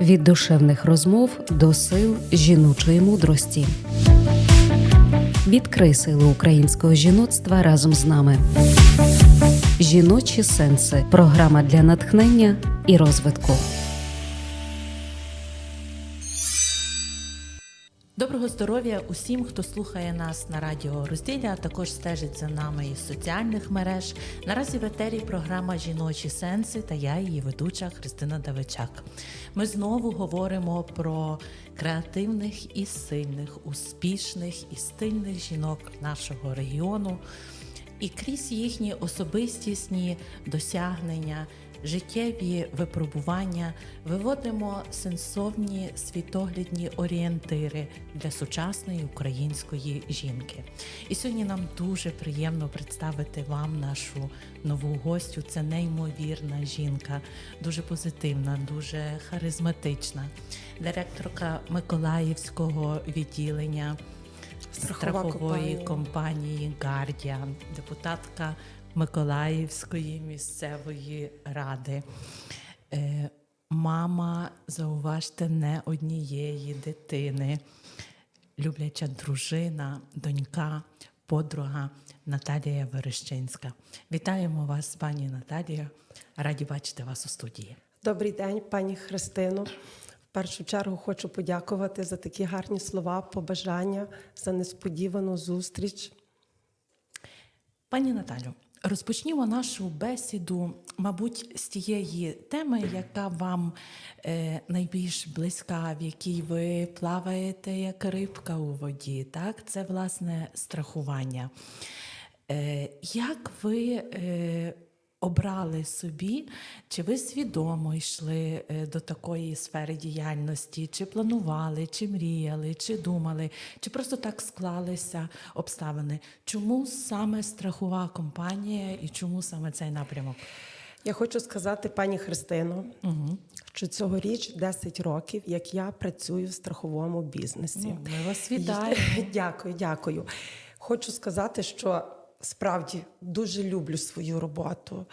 від душевних розмов до сил жіночої мудрості. Відкрий силу українського жіноцтва разом з нами. Жіночі сенси програма для натхнення і розвитку. Доброго здоров'я усім, хто слухає нас на радіо Розділля, а також стежить за нами із соціальних мереж. Наразі в етері програма Жіночі сенси та я, її ведуча Христина Давичак. Ми знову говоримо про креативних і сильних, успішних і стильних жінок нашого регіону. І крізь їхні особистісні досягнення, життєві випробування виводимо сенсовні світоглядні орієнтири для сучасної української жінки. І сьогодні нам дуже приємно представити вам нашу нову гостю. Це неймовірна жінка, дуже позитивна, дуже харизматична, директорка Миколаївського відділення Страхова страхової компанії Гардіан, депутатка Миколаївської місцевої ради. Е, Мама, зауважте, не однієї дитини, любляча дружина, донька, подруга Наталія Верещинська. Вітаємо вас, пані Наталія. Раді бачити вас у студії. Добрий день, пані Христино. В першу чергу хочу подякувати за такі гарні слова, побажання, за несподівану зустріч. Пані Наталю, розпочнімо нашу бесіду, мабуть, з тієї теми, яка вам е, найбільш близька, в якій ви плаваєте як рибка у воді. Так, це власне страхування. Е, як ви е, обрали собі, чи ви свідомо йшли е, до такої сфери діяльності, чи планували, чи мріяли, чи думали, чи просто так склалися обставини? Чому саме страхова компанія і чому саме цей напрямок? Я хочу сказати, пані Христино, Угу. що цьогоріч 10 років, як я працюю в страховому бізнесі. Ну, ми вас вітаємо. Дякую, дякую. Хочу сказати, що справді дуже люблю свою роботу.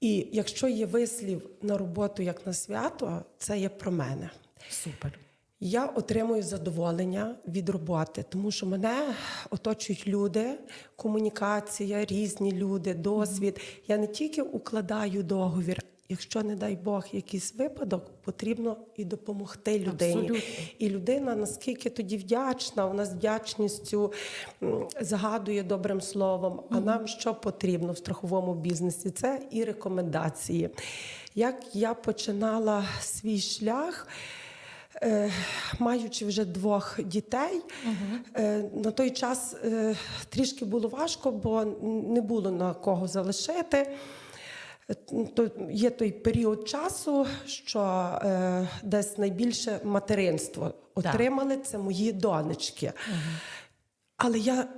І якщо є вислів на роботу як на свято, це є про мене. Супер. Я отримую задоволення від роботи, тому що мене оточують люди, комунікація, різні люди, досвід. Я не тільки укладаю договір. Якщо, не дай Бог, якийсь випадок, потрібно і допомогти людині. Абсолютно. І людина наскільки тоді вдячна, вона з вдячністю згадує добрим словом. А нам що потрібно в страховому бізнесі? Це і рекомендації. Як я починала свій шлях. Е, Маючи вже двох дітей, е, на той час е, трішки було важко, бо не було на кого залишити. То є той період часу, що е, десь найбільше материнство отримали це мої донечки. Але я,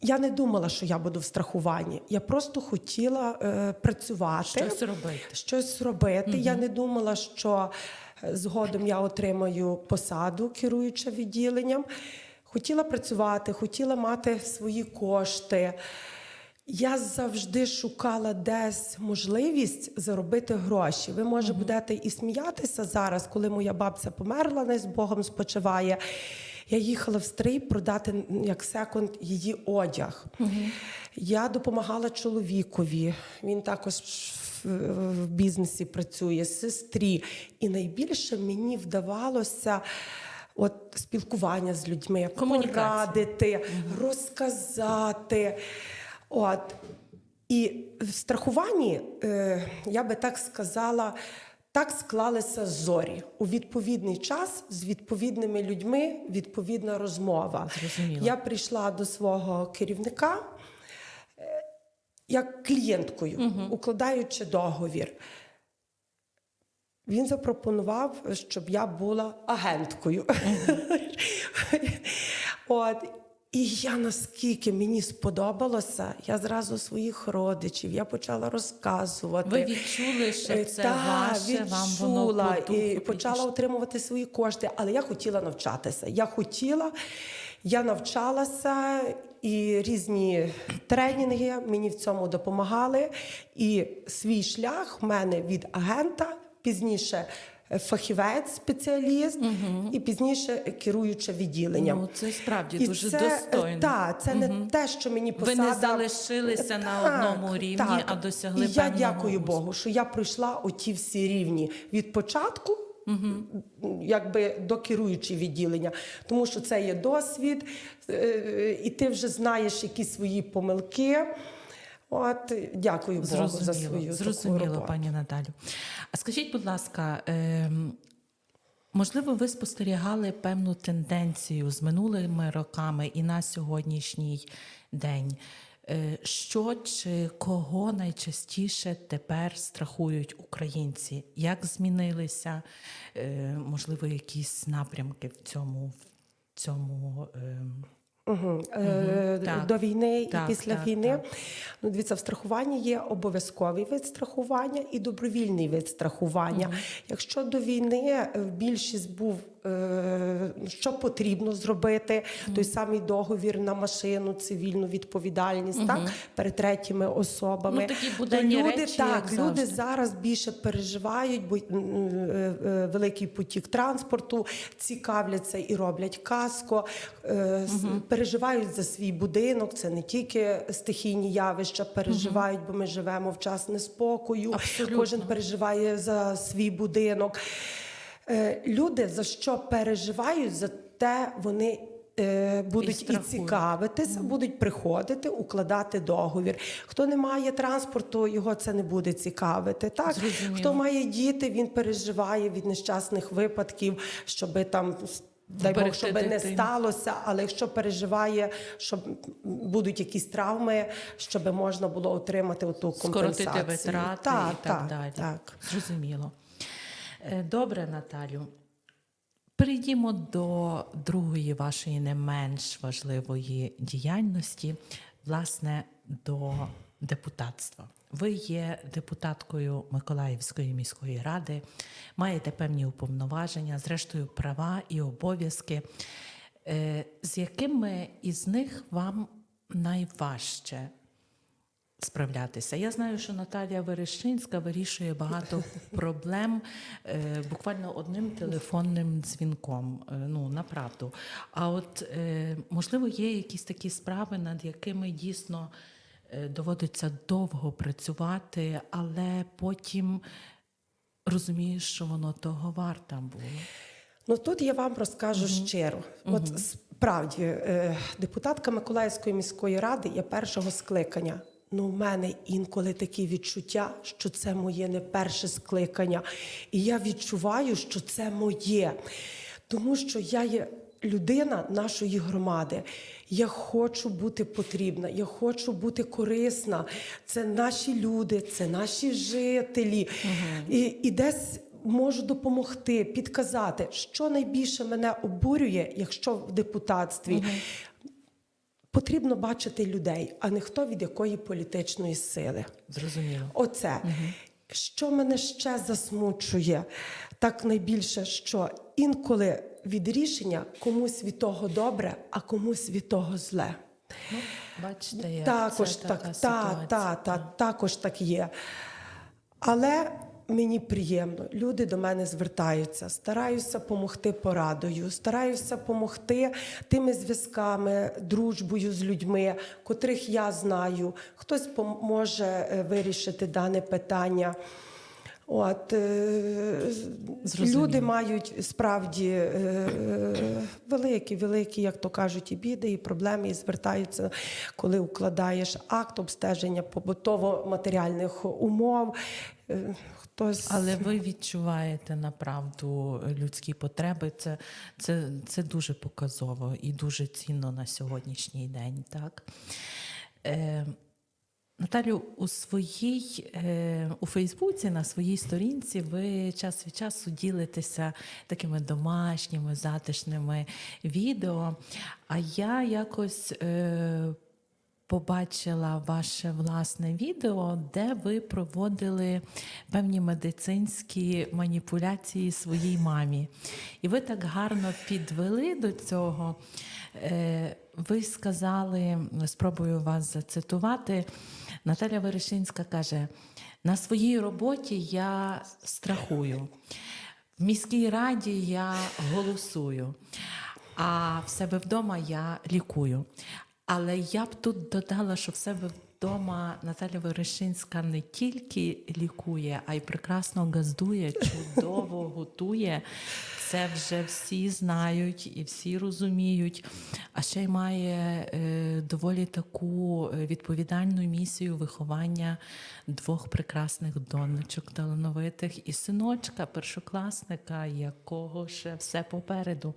я не думала, що я буду в страхуванні. Я просто хотіла е, працювати Щось робити. щось робити. Я не думала, що е, згодом я отримаю посаду, керуюча відділенням. Хотіла працювати, хотіла мати свої кошти. Я завжди шукала десь можливість заробити гроші. Ви може будете і сміятися зараз, коли моя бабця померла, не з Богом спочиває. Я їхала в стрій продати як секонд її одяг. Я допомагала чоловікові. Він також в, бізнесі працює, сестрі. І найбільше мені вдавалося. От спілкування з людьми, порадити, розказати. От. І в страхуванні, е, я би так сказала, так склалися зорі. У відповідний час з відповідними людьми відповідна розмова. Зрозуміло. Я прийшла до свого керівника е, як клієнткою, укладаючи договір. Він запропонував, щоб я була агенткою. От. І я наскільки мені сподобалося, я зразу своїх родичів, я почала розказувати. Ви відчули, що Е, це та, ваше, вам воно по і почала отримувати свої кошти, але я хотіла навчатися. Я хотіла, я навчалася, і різні тренінги мені в цьому допомагали. І свій шлях в мене від агента пізніше фахівець, спеціаліст, і пізніше керуюча відділенням. Ну, це справді І дуже це, достойно. Так, це не те, що мені Ви не залишилися на одному рівні, а досягли І я дякую успіху. Богу, що я пройшла оті всі рівні від початку. Якби до керуючої відділення, тому що це є досвід, е, і ти вже знаєш якісь свої помилки. От дякую Богу за Зрозуміло, свою таку зрозуміло, роботу. пані Наталю. А скажіть, будь ласка, ем, можливо, ви спостерігали певну тенденцію з минулими роками і на сьогоднішній день? Е, Що чи кого найчастіше тепер страхують українці? Як змінилися, е, можливо, якісь напрямки в цьому, в цьому Угу. Так. До війни Так, і після так, війни. так. Ну, дивіться, в страхуванні є обов'язковий вид страхування і добровільний вид страхування. Якщо до війни е, більшість був, е, що потрібно зробити, той самий договір на машину, цивільну відповідальність, так, перед третіми особами. Ну, такі то люди, речі, так, люди завжди. зараз більше переживають, бо великий потік транспорту, цікавляться і роблять каско, с- переживають за свій будинок. Це не тільки стихійні явища, переживають, бо ми живемо в час неспокою. Абсолютно. Кожен переживає за свій будинок. Е, Люди за що переживають, за те вони. е, Будуть і, страхують. цікавитися, будуть приходити, укладати договір. Хто не має транспорту, його це не буде цікавити. Так Зрозуміло. хто має діти, він переживає від нещасних випадків, щоби там. Дай Бог, щоб не сталося, але якщо переживає, що будуть якісь травми, щоб можна було отримати оту компенсацію. скоротити витрати так, і так, далі. Так. Зрозуміло. Е, Добре, Наталю. Перейдімо до другої вашої не менш важливої діяльності, власне, до депутатства. Ви є депутаткою Миколаївської міської ради, маєте певні уповноваження, зрештою, права і обов'язки. Е, З якими із них вам найважче справлятися. Я знаю, що Наталія Верещинська вирішує багато проблем е, буквально одним телефонним дзвінком. Е, ну, направду. А от можливо, є якісь такі справи, над якими дійсно доводиться довго працювати, але потім розумієш, що воно того варта було. Ну тут я вам розкажу щиро. От справді, е, депутатка Миколаївської міської ради є першого скликання. Ну, в мене інколи такі відчуття, що це моє не перше скликання. І я відчуваю, що це моє. Тому що я є людина нашої громади. Я хочу бути потрібна, я хочу бути корисна. Це наші люди, це наші жителі. І, і десь можу допомогти, підказати, що найбільше мене обурює, якщо в депутатстві. Потрібно бачити людей, а не хто від якої політичної сили. Зрозуміло. Оце. Що мене ще засмучує, так найбільше, що інколи від рішення комусь від того добре, а комусь від того зле. Ну, бачите, як Також це так, така та, та, та, також так є. Але мені приємно, люди до мене звертаються, стараюся допомогти порадою, стараюся допомогти тими зв'язками, дружбою з людьми, котрих я знаю. Хтось поможе е, вирішити дане питання. От, е, Зрозуміло. люди мають справді е, великі, великі, як то кажуть, і біди, і проблеми, і звертаються, коли укладаєш акт обстеження побутово-матеріальних умов. Е, Хтось Але ви відчуваєте направду людські потреби. Це, це, це дуже показово і дуже цінно на сьогоднішній день. Так? Е, Наталю, у своїй е, у Фейсбуці на своїй сторінці ви час від часу ділитеся такими домашніми затишними відео. А я якось е, побачила ваше власне відео, де ви проводили певні медицинські маніпуляції своїй мамі. І ви так гарно підвели до цього. Е, Ви сказали, спробую вас зацитувати. Наталя Верешинська каже: на своїй роботі я страхую. В міській раді я голосую, а в себе вдома я лікую. Але я б тут додала, що в себе вдома Наталя Верешинська не тільки лікує, а й прекрасно газдує, чудово готує. Це вже всі знають і всі розуміють. А ще й має е, доволі таку е, відповідальну місію виховання двох прекрасних донечок талановитих і синочка, першокласника, якого ще все попереду.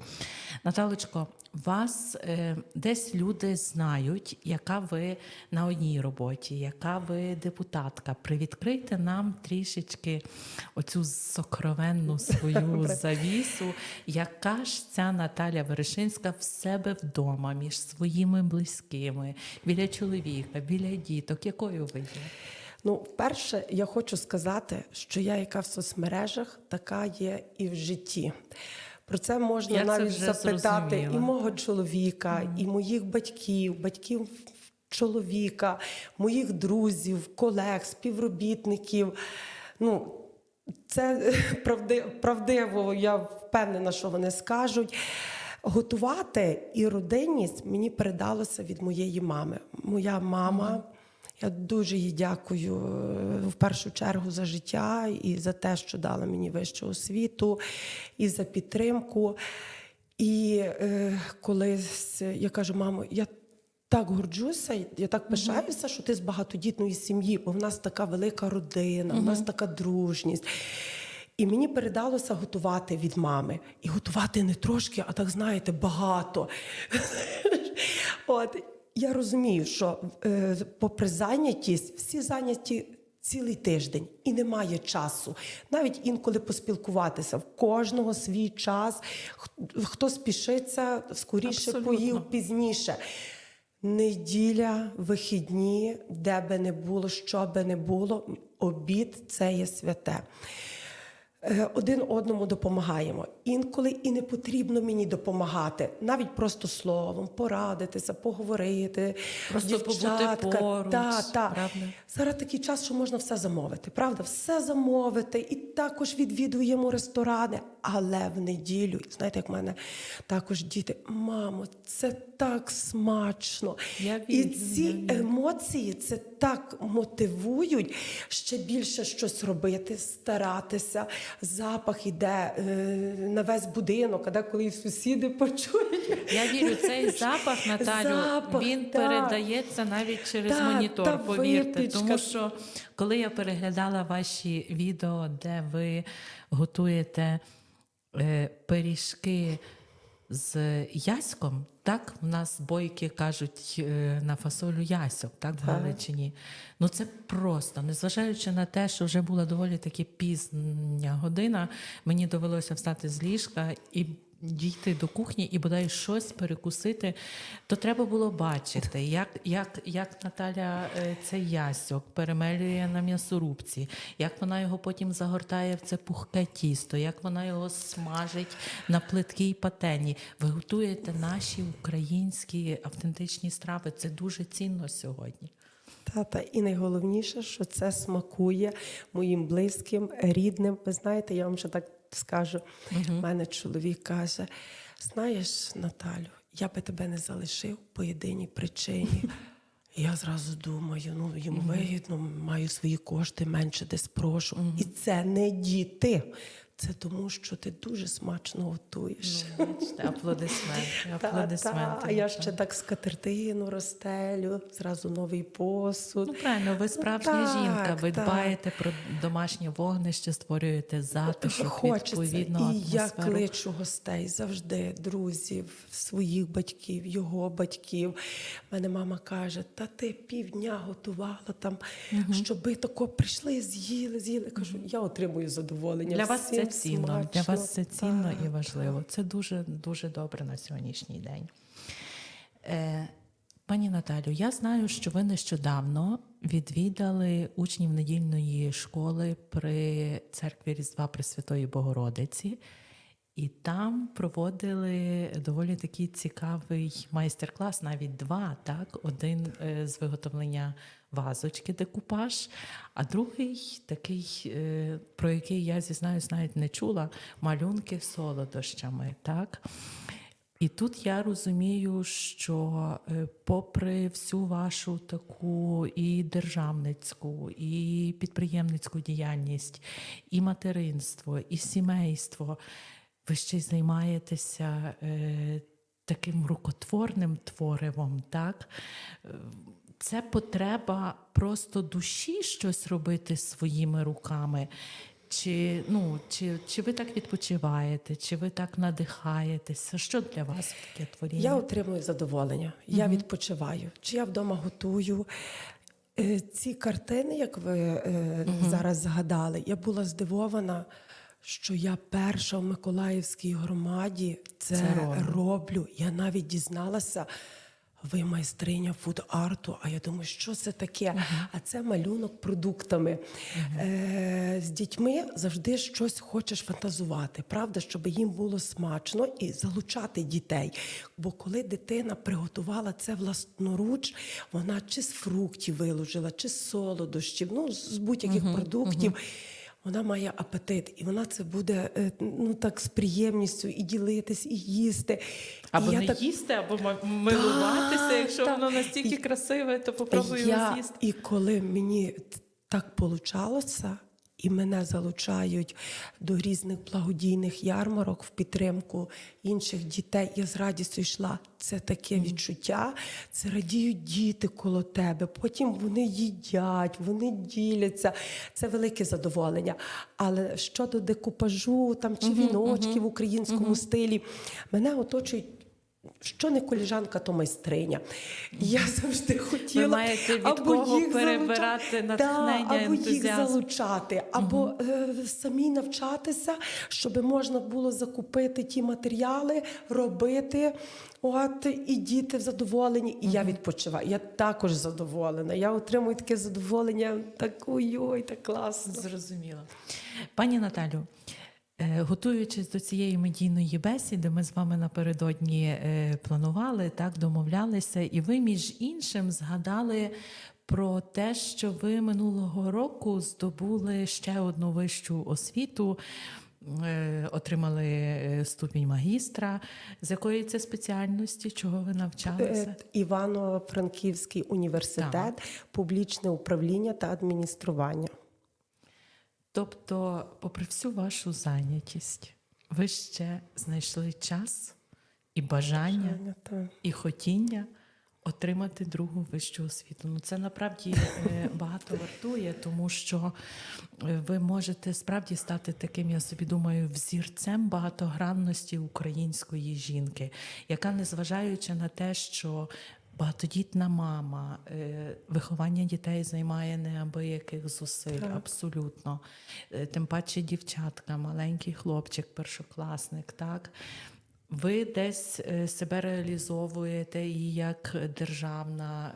Наталочко, вас е, десь люди знають, яка ви на одній роботі, яка ви депутатка. Привідкрийте нам трішечки оцю сокровенну свою завісу, яка ж ця Наталя Верешинська в себе вдома між своїми близькими, біля чоловіка, біля діток. Якою ви є? Ну, вперше я хочу сказати, що я, яка в соцмережах, така є і в житті. Про це можна Я навіть вже запитати зрозуміла. і мого чоловіка, і моїх батьків, батьків чоловіка, моїх друзів, колег, співробітників. Ну, це правдиво, я впевнена, що вони скажуть. Готувати і родинність мені передалося від моєї мами. Моя мама. Я дуже їй дякую е, в першу чергу за життя і за те, що дала мені вищу освіту, і за підтримку. І е, колись я кажу, мамо, я так горджуся, я так пишаюся, що ти з багатодітної сім'ї, бо в нас така велика родина, в нас така дружність. І мені передалося готувати від мами. І готувати не трошки, а так знаєте, багато. От я розумію, що е, попри зайнятість, всі зайняті цілий тиждень і немає часу. Навіть інколи поспілкуватися. В кожного свій час. Хто спішиться, скоріше Абсолютно. поїв пізніше. Неділя, вихідні, де би не було, що би не було, обід це є святе. Е, Один одному допомагаємо. Інколи і не потрібно мені допомагати, навіть просто словом, порадитися, поговорити. Просто побути поруч, Та, та. правда? Зараз такий час, що можна все замовити. Правда, все замовити. І також відвідуємо ресторани. Але в неділю, знаєте, як в мене також діти, мамо, це так смачно. Я і вірю, ці я вірю. емоції це так мотивують ще більше щось робити, старатися. Запах іде е, на весь будинок, а деколи і сусіди почують. Я вірю, цей запах, Наталю, Запах, він так. передається навіть через Так, монітор, та повірте. випічка. Тому що коли я переглядала ваші відео, де ви готуєте пиріжки з яськом, так? В нас бойки кажуть е, на фасолю ясьок, так в Галичині. Ну це просто, незважаючи на те, що вже була доволі таки пізня година, мені довелося встати з ліжка і дійти до кухні і бодай щось перекусити, то треба було бачити, як, як, як Наталя е, цей ясьок перемелює на м'ясорубці, як вона його потім загортає в це пухке тісто, як вона його смажить на плиткій патені. Ви готуєте наші українські автентичні страви. Це дуже цінно сьогодні. Тата, і найголовніше, що це смакує моїм близьким, рідним. Ви знаєте, я вам ще так скажу. У мене чоловік каже: знаєш, Наталю, я би тебе не залишив по єдиній причині. Я зразу думаю, ну йому вигідно, маю свої кошти, менше десь прошу. І це не діти. Це тому, що ти дуже смачно готуєш. Бачите, аплодисменти, аплодисменти. та, а я ще так скатертину розстелю, зразу новий посуд. Ну, правильно, ви справжня Так, жінка, ви так. дбаєте про домашнє вогнище, створюєте затишок, Хочеться. відповідну І я кличу гостей завжди, друзів, своїх батьків, його батьків. Мене мама каже: та ти півдня готувала там, щоби тако прийшли, з'їли, з'їли. Кажу, я отримую задоволення. Для вас це цінно. смачно. Для вас це цінно і важливо. Це дуже дуже добре на сьогоднішній день. Е, пані Наталю, я знаю, що ви нещодавно відвідали учнів недільної школи при церкві Різдва Пресвятої Богородиці. І там проводили доволі такий цікавий майстер-клас, навіть два. Так, один е, з виготовлення вазочки, декупаж, а другий такий, е, про який я зізнаюсь, навіть не чула малюнки солодощами. Так. І тут я розумію, що е, попри всю вашу таку і державницьку, і підприємницьку діяльність, і материнство, і сімейство, ви ще й займаєтеся е, таким рукотворним творивом, так? Це потреба просто душі щось робити своїми руками. Чи, ну, чи, чи ви так відпочиваєте, чи ви так надихаєтеся? Що для вас таке творіння? Я отримую задоволення, я відпочиваю. Чи я вдома готую. Е, Ці картини, як ви е, зараз згадали, я була здивована, що я перша в Миколаївській громаді це, Це роблю. Я навіть дізналася. Ви майстриня фуд-арту, а я думаю, що це таке? А це малюнок продуктами. Е, з дітьми завжди щось хочеш фантазувати, правда, щоб їм було смачно і залучати дітей. Бо коли дитина приготувала це власноруч, вона чи з фруктів виложила, чи з солодощів, ну з будь-яких продуктів. Вона має апетит, і вона це буде е, ну так з приємністю і ділитись, і їсти. Або і не їсти, або милуватися. Та, Якщо та. воно настільки І- красиве, то попробую я, з'їсти. І коли мені так получалося, і мене залучають до різних благодійних ярмарок в підтримку інших дітей, я з радістю йшла. Це таке відчуття. Це радіють діти коло тебе. Потім вони їдять, вони діляться. Це велике задоволення. Але щодо декупажу там чи віночки в українському стилі, мене оточують. Що не коліжанка, то майстриня. Я завжди хотіла маєте від або кого їх перебирати залучати, натхнення, да, або їх залучати, або е, самі навчатися, щоб можна було закупити ті матеріали, робити. От і діти задоволені, і я відпочиваю. Я також задоволена. Я отримую таке задоволення. Так ой, так класно. Зрозуміло. Пані Наталю, готуючись до цієї медійної бесіди, ми з вами напередодні е, планували, так, домовлялися, і ви, між іншим, згадали про те, що ви минулого року здобули ще одну вищу освіту. е, Отримали е, ступінь магістра. З якої це спеціальності? Чого ви навчалися? Е, Івано-Франківський університет, публічне управління та адміністрування. Тобто, попри всю вашу зайнятість, ви ще знайшли час і бажання, Бажання, і хотіння отримати другу вищу освіту. Ну це насправді е, багато вартує, тому що е, ви можете справді стати таким, я собі думаю, взірцем багатогранності української жінки, яка, незважаючи на те, що Багатодітна мама, е, виховання дітей займає неабияких зусиль, абсолютно. Е, Тим паче дівчатка, маленький хлопчик, першокласник, так. Ви десь е, себе реалізовуєте і як державна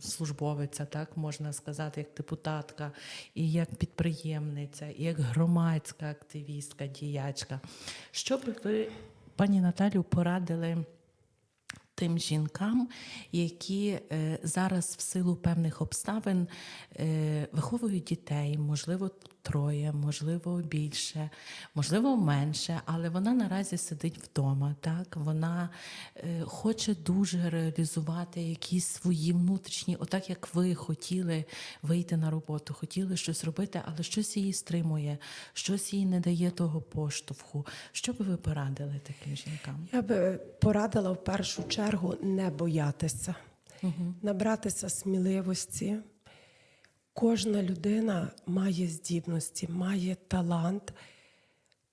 службовиця, так можна сказати, як депутатка, і як підприємниця, і як громадська активістка, діячка. Що би ви, пані Наталю, порадили? Тим жінкам, які е, зараз в силу певних обставин е, виховують дітей, можливо, троє, можливо, більше, можливо, менше, але вона наразі сидить вдома. Так вона е, хоче дуже реалізувати якісь свої внутрішні, отак як ви хотіли вийти на роботу, хотіли щось робити, але щось її стримує, щось їй не дає того поштовху. Що би ви порадили таким жінкам? Я би порадила в першу чергу не боятися, набратися сміливості. Кожна людина має здібності, має талант.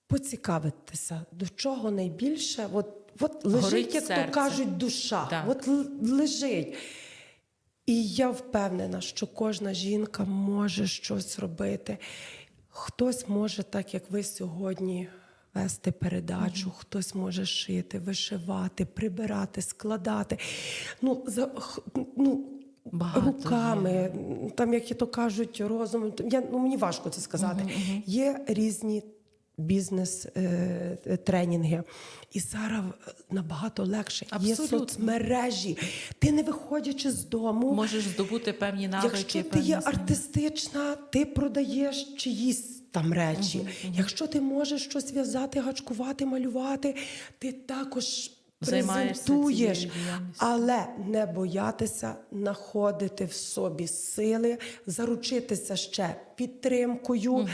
Поцікавитися, до чого найбільше. От, от лежить, Горить як серце. то кажуть, душа. Так. От лежить. І я впевнена, що кожна жінка може щось робити. Хтось може, так як ви сьогодні, вести передачу, хтось може шити, вишивати, прибирати, складати. Ну, за, ну, Багато руками, там, як то кажуть, розумом. Я, ну, мені важко це сказати. Є різні бізнес е, е. І зараз набагато легше. Абсолютно. Є соцмережі. Ти не виходячи з дому. Можеш здобути певні навики. Якщо ти є артистична, ти продаєш чиїсь там речі. Якщо ти можеш щось в'язати, гачкувати, малювати, ти також презентуєш. Але не боятися знаходити в собі сили, заручитися ще підтримкою.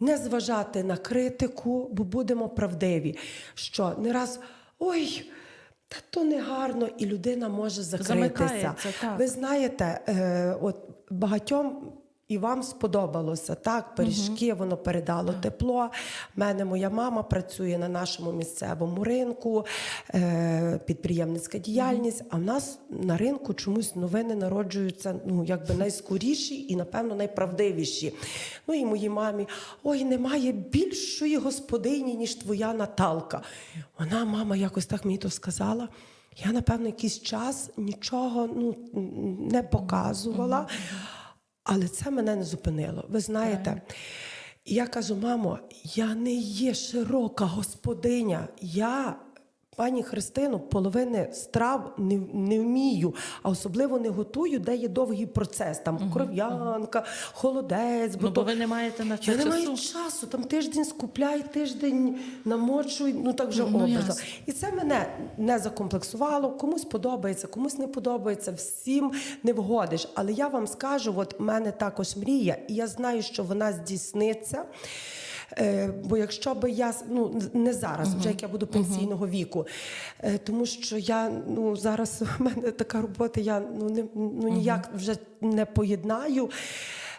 Не зважати на критику, бо будемо правдиві, що не раз ой, та то не гарно, і людина може закритися. Так. Ви знаєте, е, от багатьом. І вам сподобалося так, пиріжки, воно передало тепло. У мене моя мама працює на нашому місцевому ринку, е, підприємницька діяльність. А в нас на ринку чомусь новини народжуються ну, якби найскоріші і, напевно, найправдивіші. Ну і моїй мамі: ой, немає більшої господині, ніж твоя Наталка. Вона, мама, якось так мені то сказала. Я, напевно, якийсь час нічого ну, не показувала, але це мене не зупинило. Ви знаєте, я кажу, мамо, я не є широка господиня. Я, пані Христину, половини страв не, не вмію, а особливо не готую, де є довгий процес. Там кров'янка, холодець, Ну, бо ви не маєте на це я не маю часу. часу. Там тиждень скупляй, тиждень намочуй, ну так вже Ну, образно. І це мене не закомплексувало. Комусь подобається, комусь не подобається, всім не вгодиш. Але я вам скажу: от мене також мрія, і я знаю, що вона здійсниться. Е, бо якщо би я ну не зараз, вже як я буду пенсійного віку, е, тому що я ну зараз у мене така робота, я ну не ну ніяк вже не поєднаю.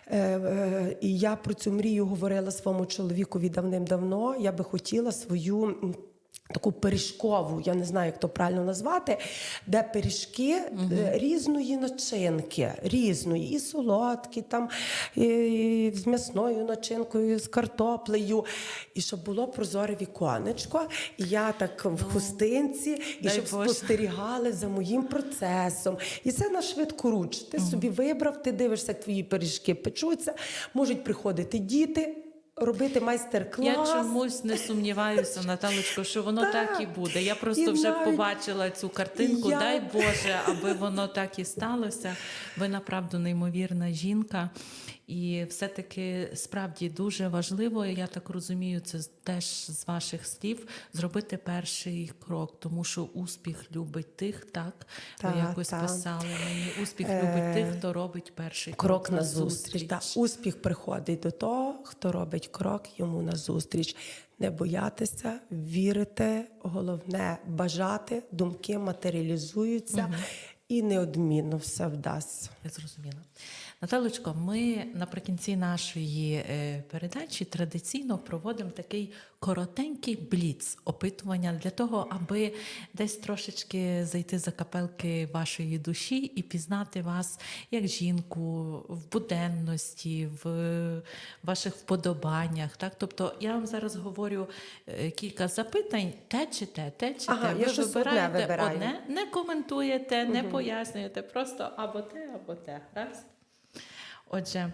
Е, е, І я про цю мрію говорила своєму чоловікові давним-давно. Я би хотіла свою. Таку пиріжкову, я не знаю, як то правильно назвати, де пиріжки е, різної начинки, різної, і солодкі, там, і з м'ясною начинкою, з картоплею, і щоб було прозоре віконечко, і я так в хустинці, і дай щоб Боже. спостерігали за моїм процесом. І це на швидкоруч. Ти собі вибрав, ти дивишся, як твої пиріжки печуться, можуть приходити діти. Робити майстер-клас. Я чомусь не сумніваюся, Наталочко, що воно так, Так. і буде. Я просто І вже навіть побачила цю картинку. я- Дай Боже, аби воно так і сталося. Ви направду неймовірна жінка. І все-таки справді дуже важливо, я так розумію, це теж з ваших слів зробити перший крок, тому що успіх любить тих, так ви якось так. писали мені. Успіх Е, любить тих, хто робить перший Крок на зустріч. Да. Успіх приходить до того, хто робить крок йому на зустріч. Не боятися, вірити, головне бажати, думки матеріалізуються і неодмінно все вдасться. Я зрозуміла. Наталочко, ми наприкінці нашої е, передачі традиційно проводимо такий коротенький бліц опитування для того, аби десь трошечки зайти за капелки вашої душі і пізнати вас як жінку в буденності, в ваших вподобаннях. Так? Тобто я вам зараз говорю е, кілька запитань, те чи те, те чи Ага, те. Ви одне вибираєте одне, не коментуєте, не пояснюєте, просто або те, або те. Раз. Отже,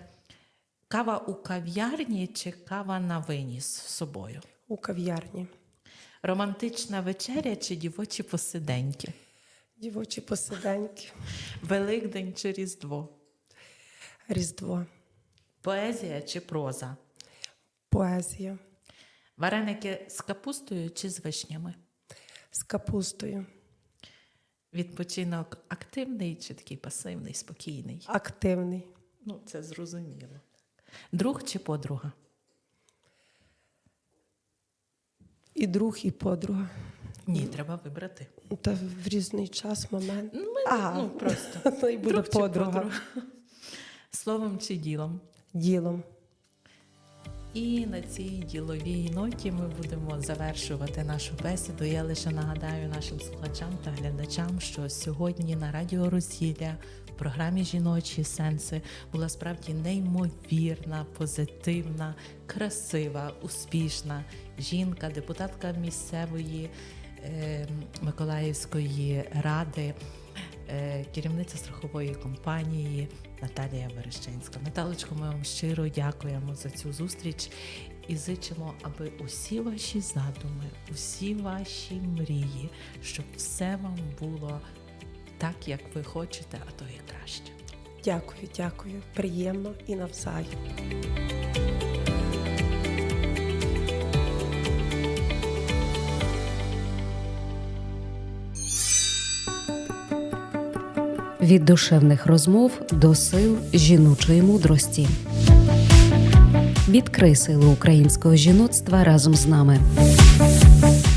кава у кав'ярні чи кава на виніс з собою? У кав'ярні. Романтична вечеря чи дівочі посиденьки? Дівочі посиденьки, Великдень чи Різдво? Різдво, Поезія чи проза? поезія Вареники з капустою чи з вишнями? з капустою, Відпочинок активний чи такий пасивний, спокійний? активний, Ну, це зрозуміло. Друг чи подруга? і друг, і подруга. Ні, треба вибрати. Та в різний час, момент. Ну, ми- а, ну, просто. то і буде Друг чи подруга. Словом чи ділом? Ділом. І на цій діловій ноті ми будемо завершувати нашу бесіду. Я лише нагадаю нашим слухачам та глядачам, що сьогодні на радіо Розділля в програмі Жіночі сенси була справді неймовірна, позитивна, красива, успішна жінка, депутатка місцевої е, Миколаївської ради. Е, Керівниця страхової компанії Наталія Верещенська. Наталочко, ми вам щиро дякуємо за цю зустріч і зичимо, аби усі ваші задуми, усі ваші мрії, щоб все вам було так, як ви хочете, а то і краще. Дякую, дякую. Приємно і навзаєм. Від душевних розмов до сил жіночої мудрості. Відкрий силу українського жіноцтва разом з нами.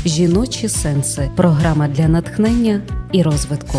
Жіночі сенси. Програма для натхнення і розвитку.